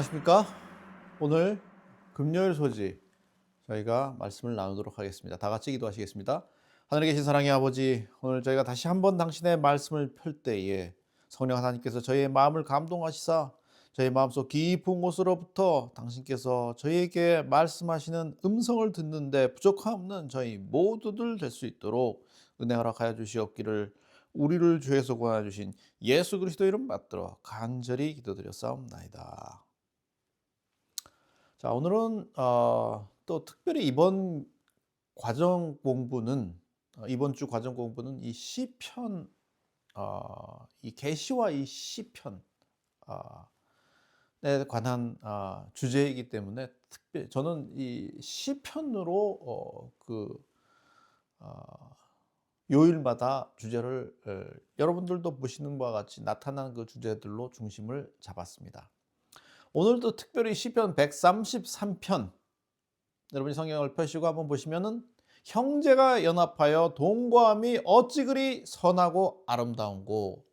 안녕하십니까? 오늘 금요일 소지 저희가 말씀을 나누도록 하겠습니다. 다 같이 기도하시겠습니다. 하늘에 계신 사랑의 아버지, 오늘 저희가 다시 한번 당신의 말씀을 펼 때에 성령 하나님께서 저희의 마음을 감동하시사 저희 마음속 깊은 곳으로부터 당신께서 저희에게 말씀하시는 음성을 듣는데 부족함 없는 저희 모두들 될 수 있도록 은혜 허락하여 주시옵기를 우리를 주에서 구하여 주신 예수 그리스도 이름 받들어 간절히 기도드렸사옵나이다. 자 오늘은 어, 또 특별히 이번 과정 공부는 어, 이번 주 과정 공부는 이 시편 어, 이 계시와 이 시편 어, 에 관한 어, 주제이기 때문에 특별 저는 이 시편으로 어, 그 어, 요일마다 주제를 에, 여러분들도 보시는 바와 같이 나타난 그 주제들로 중심을 잡았습니다. 오늘도 특별히 시편 133편 여러분이 성경을 펴시고 한번 보시면은 형제가 연합하여 동거함이 어찌 그리 선하고 아름다운고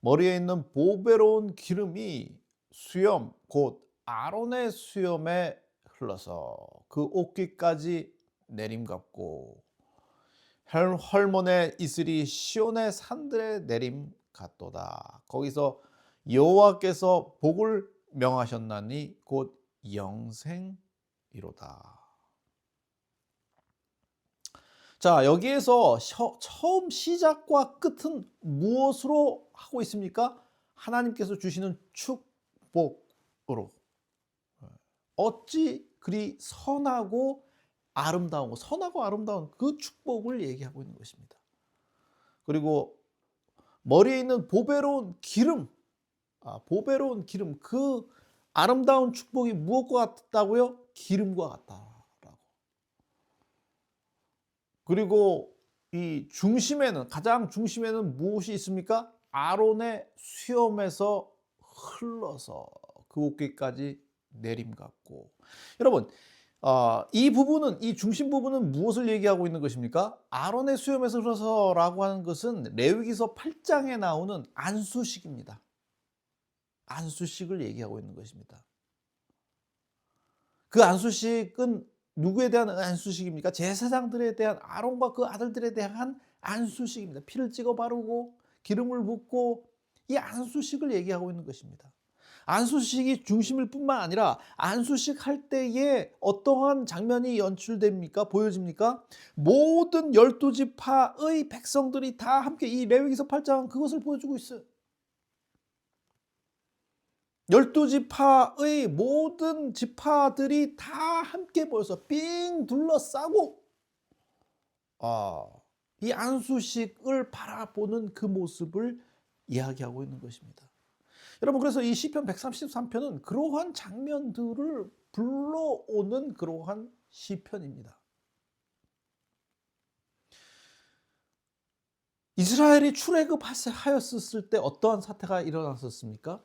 머리에 있는 보배로운 기름이 수염 곧 아론의 수염에 흘러서 그 옷깃까지 내림같고 헐- 헐몬의 이슬이 시온의 산들에 내림 같도다. 거기서 여호와께서 복을 명하셨나니 곧 영생이로다. 자 여기에서 셔- 처음 시작과 끝은 무엇으로 하고 있습니까? 하나님께서 주시는 축복으로 어찌 그리 선하고 아름다운 거, 선하고 아름다운 그 축복을 얘기하고 있는 것입니다. 그리고 머리에 있는 보배로운 기름, 아, 보배로운 기름, 그 아름다운 축복이 무엇과 같다고요? 기름과 같다라고. 그리고 이 중심에는 가장 중심에는 무엇이 있습니까? 아론의 수염에서 흘러서 그 어깨까지 내림 같고. 여러분, 어, 이 부분은 이 중심 부분은 무엇을 얘기하고 있는 것입니까? 아론의 수염에서 흘러서라고 하는 것은 레위기서 8장에 나오는 안수식입니다. 안수식을 얘기하고 있는 것입니다. 그 안수식은 누구에 대한 안수식입니까? 제사장들에 대한 아론과 그 아들들에 대한 안수식입니다. 피를 찍어 바르고 기름을 붓고 이 안수식을 얘기하고 있는 것입니다. 안수식이 중심일 뿐만 아니라 안수식 할 때에 어떠한 장면이 연출됩니까? 보여집니까? 모든 열두 지파의 백성들이 다 함께 이 레위기서 8장은 그것을 보여주고 있어요. 열두 지파의 모든 지파들이 다 함께 모여서 삥 둘러싸고 아, 이 안수식을 바라보는 그 모습을 이야기하고 있는 것입니다. 여러분 그래서 이 시편 133편은 그러한 장면들을 불러오는 그러한 시편입니다. 이스라엘이 출애굽하였을 때 어떠한 사태가 일어났었습니까?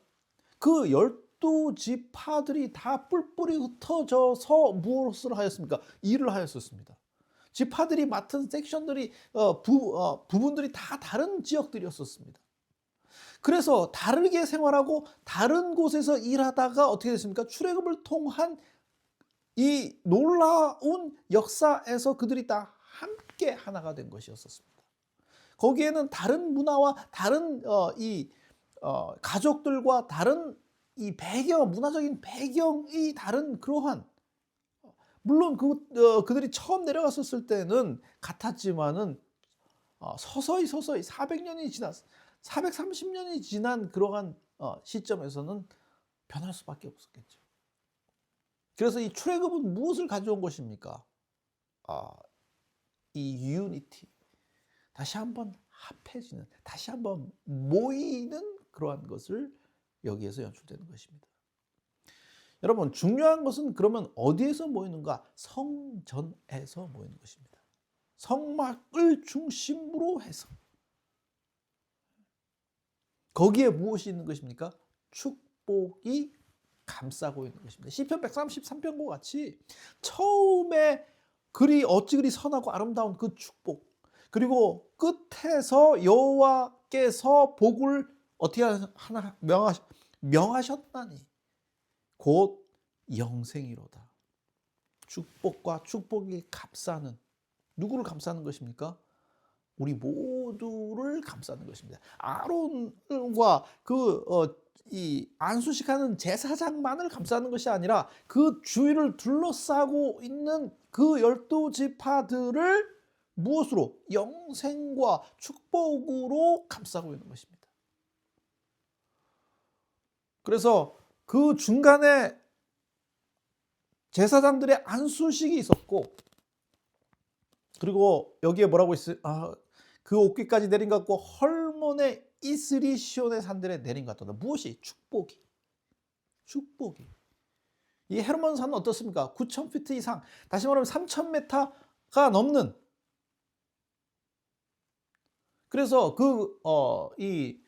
그 열두 지파들이 다 뿔뿔이 흩어져서 무엇을 하였습니까? 일을 하였었습니다. 지파들이 맡은 섹션들이 어, 부, 어, 부분들이 다 다른 지역들이었었습니다. 그래서 다르게 생활하고 다른 곳에서 일하다가 어떻게 됐습니까? 출애굽을 통한 이 놀라운 역사에서 그들이 다 함께 하나가 된 것이었었습니다. 거기에는 다른 문화와 다른 어, 이 어, 가족들과 다른 이 배경, 문화적인 배경이 다른 그러한 물론 그 어, 그들이 처음 내려갔었을 때는 같았지만은 어, 서서히 서서히 400년이 지났 430년이 지난 그러한 어, 시점에서는 변할 수밖에 없었겠죠. 그래서 이 출애굽은 무엇을 가져온 것입니까? 아, 이 유니티 다시 한번 합해지는 다시 한번 모이는 그러한 것을 여기에서 연출되는 것입니다. 여러분 중요한 것은 그러면 어디에서 모이는가? 성전에서 모이는 것입니다. 성막을 중심으로 해서 거기에 무엇이 있는 것입니까? 축복이 감싸고 있는 것입니다. 시편 133편과 같이 처음에 그리 어찌 그리 선하고 아름다운 그 축복 그리고 끝에서 여호와께서 복을 어떻게 하나 명하, 명하셨나니 곧 영생이로다. 축복과 축복이 감싸는 누구를 감싸는 것입니까? 우리 모두를 감싸는 것입니다. 아론과 그 어, 이 안수식하는 제사장만을 감싸는 것이 아니라 그 주위를 둘러싸고 있는 그 열두 지파들을 무엇으로 영생과 축복으로 감싸고 있는 것입니다. 그래서 그 중간에 제사장들의 안수식이 있었고 그리고 여기에 뭐라고 있어요? 아, 그 옥기까지 내린 것 같고 헐몬의 이스리 시온의 산들에 내린 것 같다. 무엇이? 축복이. 축복이. 이 헤르몬 산은 어떻습니까? 9,000피트 이상, 다시 말하면 3,000m가 넘는. 그래서 그, 어, 이,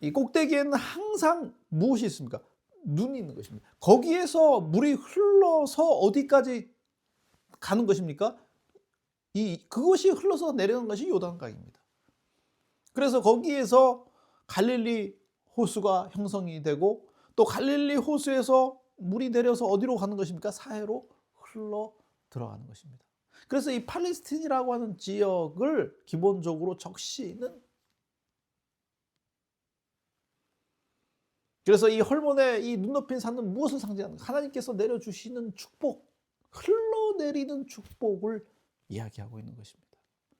이 꼭대기에는 항상 무엇이 있습니까? 눈이 있는 것입니다. 거기에서 물이 흘러서 어디까지 가는 것입니까? 이 그것이 흘러서 내려오는 것이 요단강입니다. 그래서 거기에서 갈릴리 호수가 형성이 되고 또 갈릴리 호수에서 물이 내려서 어디로 가는 것입니까? 사해로 흘러 들어가는 것입니다. 그래서 이 팔레스틴이라고 하는 지역을 기본적으로 적시는 그래서 이 헐몬의 이 눈높인 산은 무엇을 상징하는가? 하나님께서 내려주시는 축복, 흘러내리는 축복을 이야기하고 있는 것입니다.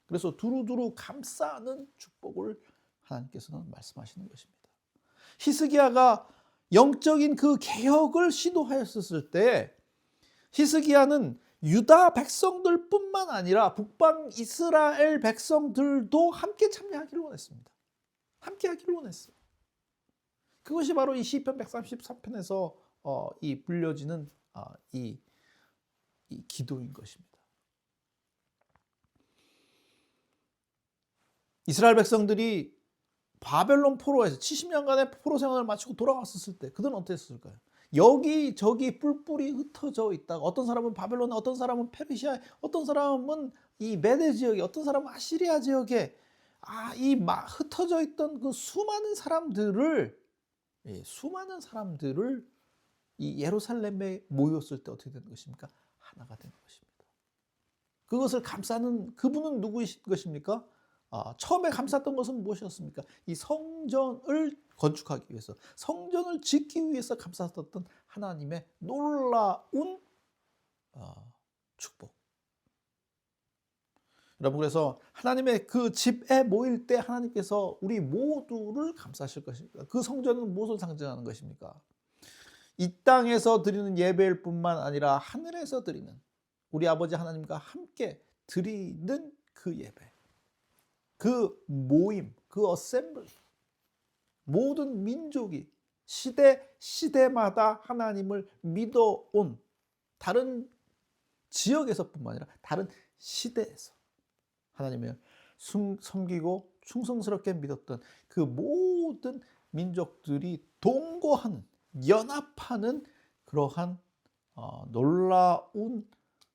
그래서 두루두루 감싸는 축복을 하나님께서는 말씀하시는 것입니다. 히스기야가 영적인 그 개혁을 시도하였을 때 히스기야는 유다 백성들뿐만 아니라 북방 이스라엘 백성들도 함께 참여하기를 원했습니다. 함께 하기를 원했어요. 그것이 바로 이 시편 133편에서 어, 이 불려지는 어, 이, 이 기도인 것입니다. 이스라엘 백성들이 바벨론 포로에서 70년간의 포로 생활을 마치고 돌아왔었을 때 그들은 어땠을까요? 여기 저기 뿔뿔이 흩어져 있다가 어떤 사람은 바벨론에 어떤 사람은 페르시아에 어떤 사람은 이 메데 지역에 어떤 사람은 아시리아 지역에 아이 흩어져 있던 그 수많은 사람들을 예, 수많은 사람들을 이 예루살렘에 모였을 때 어떻게 되는 것입니까? 하나가 되는 것입니다. 그것을 감싸는 그분은 누구이신 것입니까? 아, 처음에 감쌌던 것은 무엇이었습니까? 이 성전을 건축하기 위해서, 성전을 짓기 위해서 감쌌었던 하나님의 놀라운 어, 축복. 여러분 그래서 하나님의 그 집에 모일 때 하나님께서 우리 모두를 감싸실 것입니다. 그 성전은 무엇을 상징하는 것입니까? 이 땅에서 드리는 예배일 뿐만 아니라 하늘에서 드리는 우리 아버지 하나님과 함께 드리는 그 예배. 그 모임, 그 어셈블리. 모든 민족이 시대 시대마다 하나님을 믿어온 다른 지역에서뿐만 아니라 다른 시대에서 하나님을 섬기고 충성스럽게 믿었던 그 모든 민족들이 동거하는 연합하는 그러한 어, 놀라운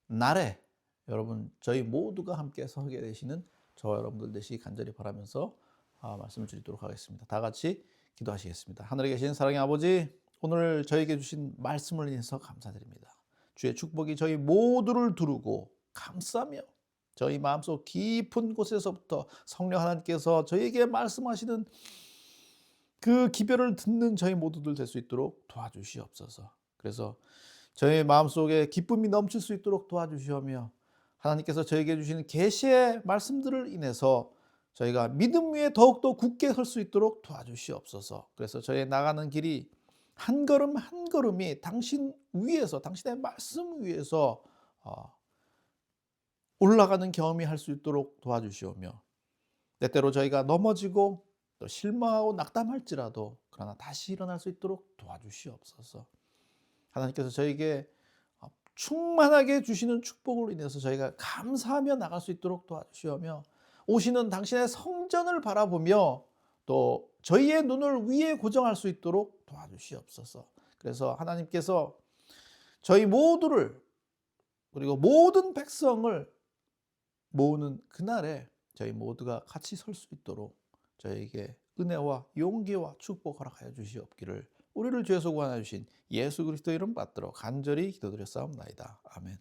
날에 여러분 저희 모두가 함께 서게 되시는 저 여러분들 되시 간절히 바라면서 아, 말씀을 드리도록 하겠습니다. 다 같이 기도하시겠습니다. 하늘에 계신 사랑의 아버지 오늘 저에게 주신 말씀을 인해서 감사드립니다. 주의 축복이 저희 모두를 두르고 감싸며 저희 마음속 깊은 곳에서부터 성령 하나님께서 저에게 말씀하시는 그 기별을 듣는 저희 모두들 될 수 있도록 도와주시옵소서. 그래서 저희 마음속에 기쁨이 넘칠 수 있도록 도와주시오며 하나님께서 저에게 주시는 계시의 말씀들을 인해서 저희가 믿음 위에 더욱더 굳게 설 수 있도록 도와주시옵소서. 그래서 저희 나가는 길이 한 걸음 한 걸음이 당신 위에서 당신의 말씀 위에서 어, 올라가는 경험이 할 수 있도록 도와주시오며 때때로 저희가 넘어지고 또 실망하고 낙담할지라도 그러나 다시 일어날 수 있도록 도와주시옵소서. 하나님께서 저에게 충만하게 주시는 축복으로 인해서 저희가 감사하며 나갈 수 있도록 도와주시오며 오시는 당신의 성전을 바라보며 또 저희의 눈을 위에 고정할 수 있도록 도와주시옵소서. 그래서 하나님께서 저희 모두를 그리고 모든 백성을 모으는 그날에 저희 모두가 같이 설 수 있도록 저에게 은혜와 용기와 축복 허락하여 주시옵기를 우리를 죄에서 구하여 주신 예수 그리스도 이름 받들어 간절히 기도드렸사옵나이다. 아멘.